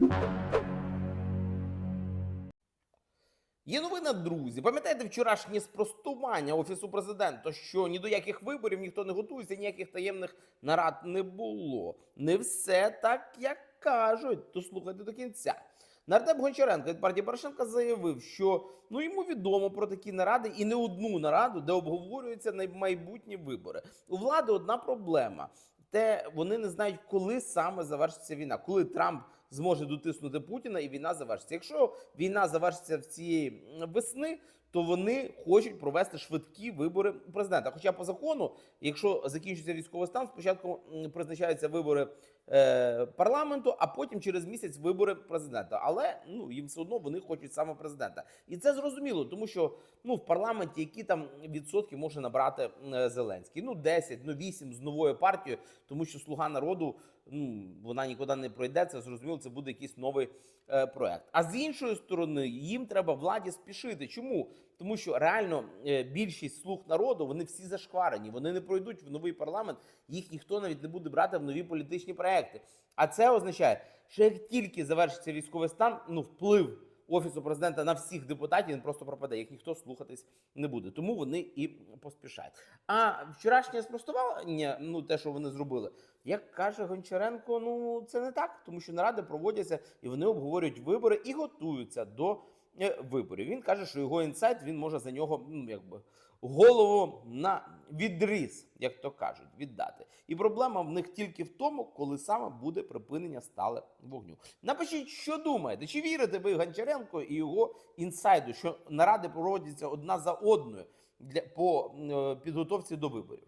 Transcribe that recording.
Є новина, друзі. Пам'ятаєте вчорашнє спростування офісу президента, що ні до яких виборів ніхто не готується, ніяких таємних нарад не було. Не все так, як кажуть. То слухайте до кінця. Нардеп Гончаренко від партії Порошенка заявив, що ну йому відомо про такі наради і не одну нараду, де обговорюються майбутні вибори. У влади одна проблема. Те вони не знають, коли саме завершиться війна, коли Трамп зможе дотиснути Путіна і війна завершиться. Якщо війна завершиться в цієї весни, то вони хочуть провести швидкі вибори президента. Хоча по закону, якщо закінчиться військовий стан, спочатку призначаються вибори е, парламенту, а потім через місяць вибори президента. Але ну їм все одно вони хочуть саме президента, і це зрозуміло, тому що ну в парламенті які там відсотки може набрати е, Зеленський? Ну 10, ну 8 з новою партією, тому що слуга народу ну вона нікуди не пройде. Це зрозуміло. Це буде якийсь новий е, проект. А з іншої сторони, їм треба владі спішити. Чому? Тому що реально е, більшість слуг народу вони всі зашкварені. Вони не пройдуть в новий парламент. Їх ніхто навіть не буде брати в нові політичні проекти. А це означає, що як тільки завершиться військовий стан, ну вплив офісу президента на всіх депутатів він просто пропаде. Їх ніхто слухатись не буде. Тому вони і поспішають. А вчорашнє спростування, ну те, що вони зробили, як каже Гончаренко, ну це не так, тому що наради проводяться і вони обговорюють вибори і готуються до виборів. Він каже, що його інсайт він може за нього ну, якби голову на відріз, як то кажуть, віддати. І проблема в них тільки в тому, коли саме буде припинення стале вогню. Напишіть, що думаєте, чи вірите ви Гончаренко і його інсайду, що наради проводяться одна за одною для по е, підготовці до виборів.